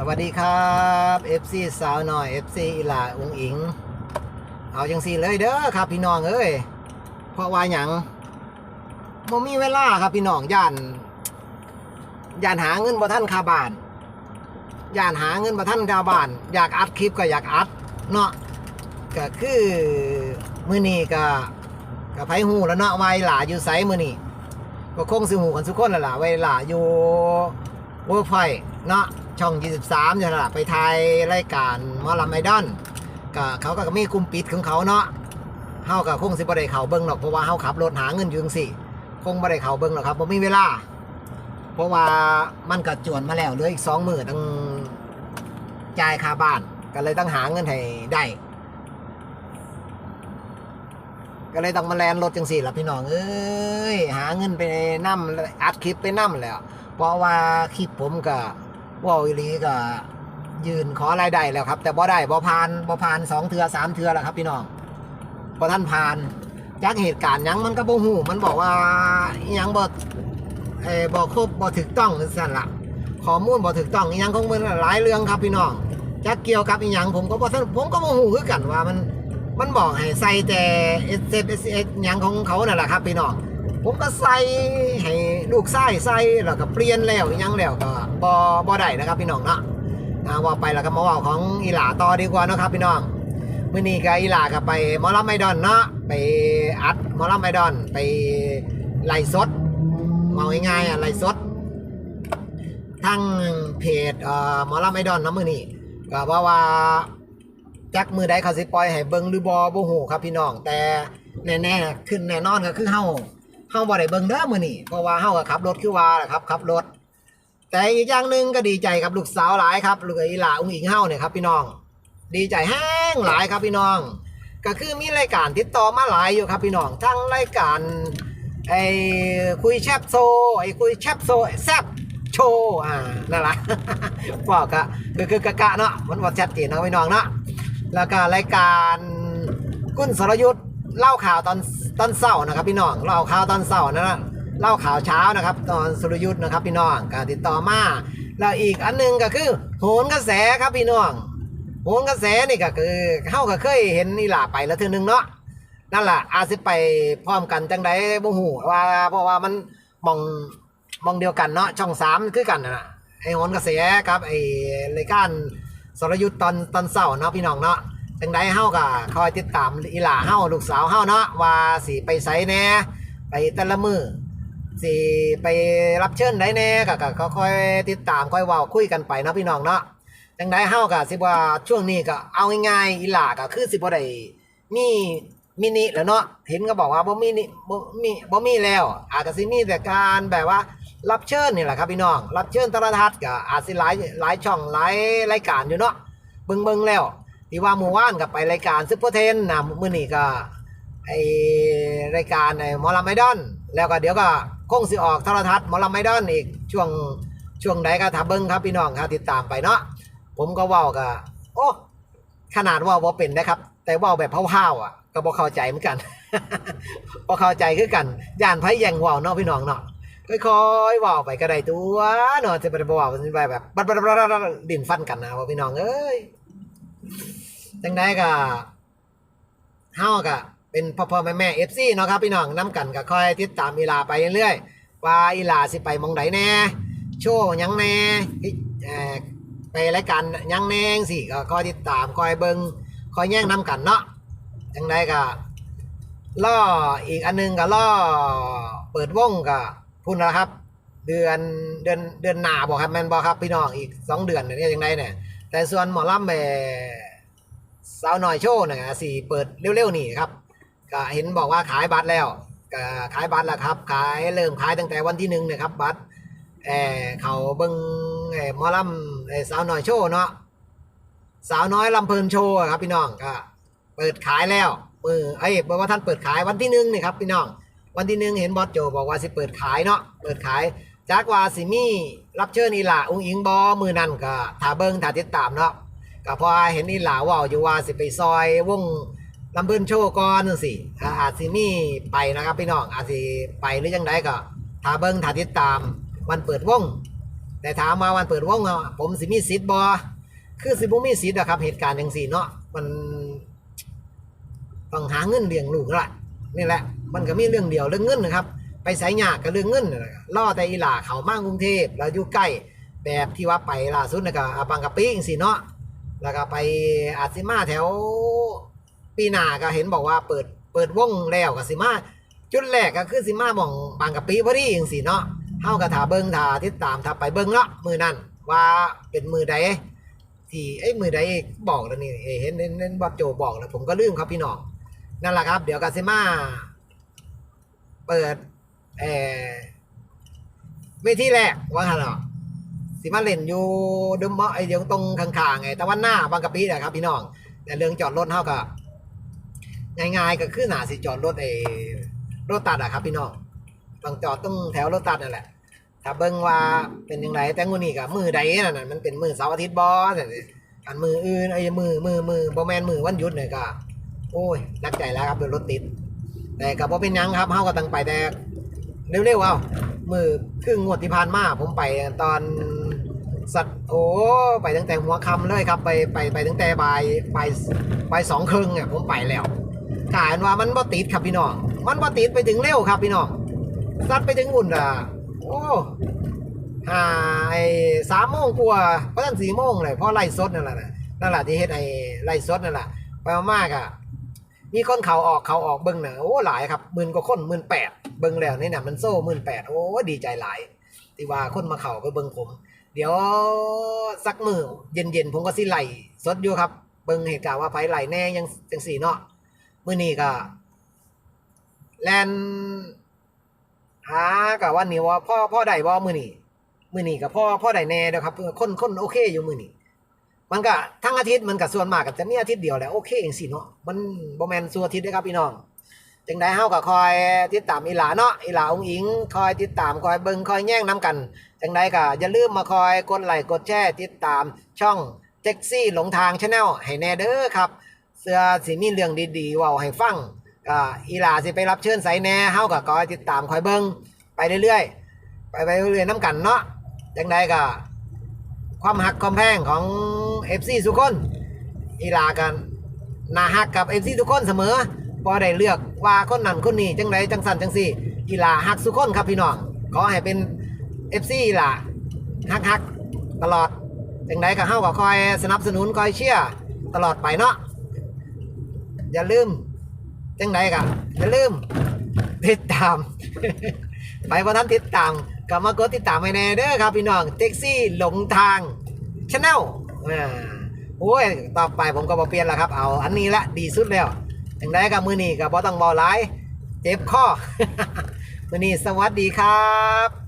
สวัสดีครับ FC สาวหน่อย FC อีหลาอุงอิง เอาจังสีเลยเด้อครับพี่น้องเอ้ยเพราะว่าหยังบ่มีเวลาครับพี่น้องย่านย่านหาเงินบ่ท่านคาบานย่านหาเงินบ่ท่านคาบาน อยากอัดคลิปก็อยากอัดเนาะก็คือมือนี้ก็ก็ไผฮู้แล้วเนาะว่าอีหลาอยู่ไสมื้อนี้ก็คงสิฮู้กันทุกคนแล้วล่ะว่าอีหลาอยู่เวิร์กพอยเนาะ ช่อง 23เนี่ยแหละไปถ่ายรายการมอลำไอดอนก็เขาก็มีกุมปิดของเขาเนาะเฮาก็คงสิบ่ได้เขาเบิ่งหรอกเพราะว่าเฮาขับรถหาเงินอยู่จังซี่คงบ่ได้เขาเบิ่งหรอกครับบ่มีเวลา เพราะว่ามันก็จวนมาแล้วเหลืออีก2มื้อต้องจ่ายค่าบ้านก็เลยต้องหาเงินให้ได้ก็เลยต้องมาแลนรถจังสี่ล่ะพี่น้องเอ้ยหาเงินไปนํอัดคลิปไปนํแล้ว เพราะว่าคลิปผมก็ ว่าอีลีก็ยืนขอรายได้แล้วครับ แต่บ่ได้บ่ผ่านบ่ผ่านสองเทือสามเทือแล้วครับ พี่น้องบ่ท่านผ่านจากเหตุการณ์ยังมันก็บ่ฮู้มันบอกว่ายังบ่เออบ่ครบบ่ถูกต้องนั่นล่ะข้อมูลบ่ถูกต้องยังคงเป็นหลายเรื่องครับพี่น้องจักเกี่ยวกับอิหยังผมก็บ่ทันผมก็บ่ฮู้คือกันว่ามันมันบอกให้ใส่แต่ S S S ยังของเขานั่นแหละครับพี่น้อง ผมก็ใส่ให้ลูกไส้ใส่แล้วก็เปลี่ยนแล้วยังแล้วก็บอบอได้นะครับพี่น้องเนาะว่าไปแล้วก็มาว่าของอีหลาต่อดีกว่านะครับพี่น้องมื่อนี้ก็อีหลาก็ไปมอลำไมดอนเนาะไปอัดมอลำไมดอนไปไล่สดมองง่ายๆอะไล่สดทั้งเพจเอ่อมอลำไมดอนนะมื่อนี้ก็ว่าว่าจักมือใดเขาสิปล่อยให้เบิ่งหรือบอบ่ฮู้ครับพี่น้องแต่แน่ๆขึ้นแน่นอนก็คือเฮา เฮาบ่ได้เบิ่งเด้อมื้อนี้เพราะว่าเฮาก็ขับรถคือว่าแหละครับขับรถ แต่อีกอย่างหนึ่งก็ดีใจกับลูกสาวหลายครับลูกอีหลาอุ้งอิงเฮาเนี่ยครับพี่น้อง ดีใจแห้งหลายครับพี่น้อง ก็คือมีรายการติดต่อมาหลายอยู่ครับพี่น้องทั้งรายการไอ้คุยแชบโซไอ้คุยแชบโซแซบโชว์อ่านั่นละบอกกะคือคือกะกะเนาะมันบ่ชัดเจนนะพี่น้องเนาะแล้วก็รายการกุ้นสรยุทธ์เล่าข่าวตอน ตอนเช้านะครับพี่น้องเล่าข่าวตอนเช้านะนะเล่าข่าวเช้านะครับ ตอนสรยุทธ์นะครับพี่น้องก็ติดต่อมาแล้วอีกอันหนึงก็คือโหนกระแสครับพี่น้องโหนกระแสนี่ก็คือเฮาก็เคยเห็นนี่ล่ะไปแล้วเทือนึงเนาะนั่นแหละอาสิไปพร้อมกันจังไดบ่ฮู้ว่าเพราะว่ามันมองมองเดียวกันเนาะช่อง3คือกันนั่นน่ะไอ้โหนกระแสครับไอ้รายการสรยุทธ์ตอนตอนเช้าเนาะพี่น้องเนาะ จังไดเฮาก็คอยติดตามอีหล่าเฮาลูกสาวเฮาเนาะว่าสิไปไสแหน่ไปแต่ละมือสิไปรับเชิญได้แน่ก็ก็ค่อยติดตามค่อยเว้าคุยกันไปเนาะพี่น้องเนาะจังไดเฮาก็สิว่าช่วงนี้ก็เอาง่ายๆอีหล่าก็คือสิบ่ได้มีมินิแล้วเนาะเห็นก็บอกว่าบ่มีนี่บ่มีบ่มีแล้ว อาจจะสิมีแต่การแบบว่ารับเชิญนี่แหละครับพี่น้อง รับเชิญโทรทัศน์ก็อาจสิหลายหลายช่องหลายรายการอยู่เนาะเบิ่งๆแล้ว ที่ว่าเมื่อวานก็ไปรายการซุปเปอร์เทนนะมื้อนี้ก็ไอรายการไอหมอลำไอดอน แล้วก็เดี๋ยวก็คงสิออกโทรทัศน์หมอลำไอดอนอีกช่วงช่วงใดก็ถ้าเบิ่งครับพี่น้องครับติดตามไปเนาะผมก็ว้าก็โอ้ขนาดว่าบ่เป็นนะครับ แต่ว้าแบบเฮาๆอะ ก็บ่เข้าใจเหมือนกันบ่เข้าใจคือกันย่านไผแยงว้าเนาะพี่น้องเนาะค่อยๆว้าไปก็ได้ตัวเนาะจะบ่ได้บ่เว้าสิไปแบบบัดๆๆๆดิ่นฟันกันนะว่าพี่น้องเอ้ย จังไดก็เฮาก็เป็นพ่อๆแม่ๆ FC เนาะครับพี่น้องนํกันก็ค่อยติดตามอีลาไปเรื่อยๆว่าอีลาสิไปมองใดแน่โชว์ยังแน่เอ่อไปรายการยังแนงสิก็คอยติดตามคอยเบิงคอยแย่งน้ำกันเนาะจังไดก็ล่ออีกอันหนึงก็ล่อเปิดวงก็พุ่นนะครับ เดือนเดือนเดือนหนาบอกครับแมนบอกครับพี่น้องอีกสองเดือนเนี่ยจังไดเนี่ย แต่ส่วนหมอลำแม่สาวน้อยโชว์เนี่ยสิเปิดเร็วๆนี่ครับก็เห็นบอกว่าขายบัตรแล้วก็ขายบัตรแล้วครับ ขายเริ่มขายตั้งแต่วันที่หนึ่งเนะครับ บัตรเออเขาเบิงเออหมอลำสาวน้อยโชว์เนาะสาวน้อยลำเพลินโชว์ครับพี่น้องก็เปิดขายแล้วมือไอ้ยบอกว่าท่านเปิดขายวันที่หนึ่งนี่ครับพี่น้องวันที่หนึ่งเห็นบอสโจบอกว่าสิเปิดขายเนาะเปิดขาย จากว่าสิมีรับเชิญอีหล่าอุ้งอิงบอมือนั่นก็ถ้าเบิ่งถ้าติดตามเนาะก็พอเห็นอีหล่าว่าอยู่ว่าสิไปซอยวงลำเพลินโชว์ก่อนจังสิอาจสิมีไปนะครับพี่น้องอาจสิไปหรือยังไดก็ถ้าเบิ่งถ้าติดตามวันเปิดวงแต่ถามมาวันเปิดวงอะผมสิมีสิทธิ์บ่คือสิบ่มีสิทธิ์อะครับเหตุการณ์จังซี่เนาะมันต้องหาเงินเลี้ยงลูกละนี่แหละ มันก็มีเรื่องเดียวเรื่องเงินนะครับ ไปไสยากกับเรื่องเงินล่อแต่อีหล่าเขามากรุงเทพแล้วอยู่ใกล้แบบที่ว่าไปล่าสุดนะก็อาบางกะปิจังซี่เนาะแล้วก็ไปอาจสิมาแถวปีนาก็เห็นบอกว่าเปิดเปิดวงแล้วก็สิมาจุดแรกก็คือสิมาหม่องบางกะปิพอดีจังซี่เนาะเฮาก็ถ้าเบิงถ้าติดตามถ้าไปเบิงเนาะมือนั้นว่าเป็นมือใดที่เอ้มือใดบอกแล้วนี่เห็นเห็นเห็นบอสโจบอกแล้วผมก็ลืมครับพี่น้องนั่นแหละครับ เดี๋ยวก็สิมาเปิด เอ่อเวทีแรกว่าหั่นเนาะสิมาเล่นอยู่เดมไอ้เดี๋ยวตรงข้างๆไอ้ตะวันหน้าบางกะปินะครับ พี่น้องแต่เรื่องจอดรถเฮาก็ง่ายๆก็คือหนาสิจอดรถไอ้รถตัดอะครับ พี่น้องต้องจอดตรงแถวรถตัดนั่นแหละ ถ้าเบิ่งว่าเป็นยังไงแต่งูนี่ก็มือใดนั่นน่ะมันเป็นมือเสาร์อาทิตย์บ่แต่อันมืออื่นไอ้มือมือมือบ่แมนมือวันหยุดเนี่ยก็โอ้ยนักใจแล้วครับเดี๋ยวรถติด แต่ก็บ่เป็นยังครับเฮาก็ตั้งไปแต่ เร็วๆเอามือครึ่งงวดที่ผ่านมาผมไปตอนสัตว์โอ้ไปตั้งแต่หัวคำเลยครับ ไปไปไปตั้งแต่บ่ายบ่ายบ่ายสองครึ่งอะผมไปแล้วกลายว่ามันบ่ติดครับพี่น้องมันบ่ติดไปถึงเร็วครับพี่น้องซัดไปถึงอุ่นอะโอ้หาไอ้สามโมงกว่าเพราะตั้งสี่โมงเลยเพราะไล่สดนั่นแหละนั่นแหละที่เฮ็ดไอ้ไล่สดนั่นแหละไปมากอะ มีคนเขาออกเขาออกเบิ้งน่ะโอ้หลายครับหมื่นกว่าคนหมื่นแปดเบิ้งแล้วนี่นะมันโซ่หมื่นแปดโอ้ดีใจหลายที่ว่าคนมาเขาไปเบิ้งผม เดี๋ยวสักมือเย็นๆผมก็สิไล่สดอยู่ครับ เบิ้งเหตุการณ์ว่าไผไหลแน่ยังจังสี่เนาะมื่อนี้ก็แลนหากับว่านี่ว่าพ่อพ่อใดบ่มือนี้มือนี้กับพ่อพ่อใดแน่เด้อครับคนคนโอเคอยู่มือนี้ มันก็ทั้งอาทิตย์มันก็ส่วนมากก็จะมีอาทิตย์เดียวแหละโอเคเองสิเนาะมันบ่แมนส่วนอาทิตย์ด้อครับพี่น้องจังไดเฮาก็คอยติดตามอีหลาเนาะอีหลาองอิงคอยติดตามคอยเบิ่งคอยแย่งน้กันจังไดก็อย่าลืมมาคอยกดไลค์กดแชร์ติดตามช่องแท็กซี่หลงทางชาแนลให้แน่เด้อครับเสื้อสิมีเรื่องดีๆว้าให้ฟังก็อีหลาสิไปรับเชิญไสแน่เฮาก็คอยติดตามคอยเบิ่งไปเรื่อยๆไปไปเรื่อยๆน้ำกันเนาะจังใดก็ ความหักความแพงของ FC ทุกคนอีลากันนาฮักกับ FC ทุกคนเสมอพอได้เลือกว่าคนนั้นคนนี้จังใดจังสันจังสี่อีลาฮักทุกคนครับพี่น้องขอให้เป็น FC อีลาฮักฮักตลอดจังใดก็เฮาก็คอยสนับสนุนคอยเชียร์ตลอดไปเนาะอย่าลืมจังไดกะอย่าลืมติดตาม ไปพอท่านติดตาม กลับมากดติดตามไปแน่เด้อครับพี่น้องแท็กซี่หลงทางชาแนลอ่าโอ้ยต่อไปผมก็บอเปลี่ยนแล้วครับ เอาอันนี้ละดีสุดแล้วถึงไดกับมือนี้กับบอต้องบอไลายเจ็บข้อ มือนี้สวัสดีครับ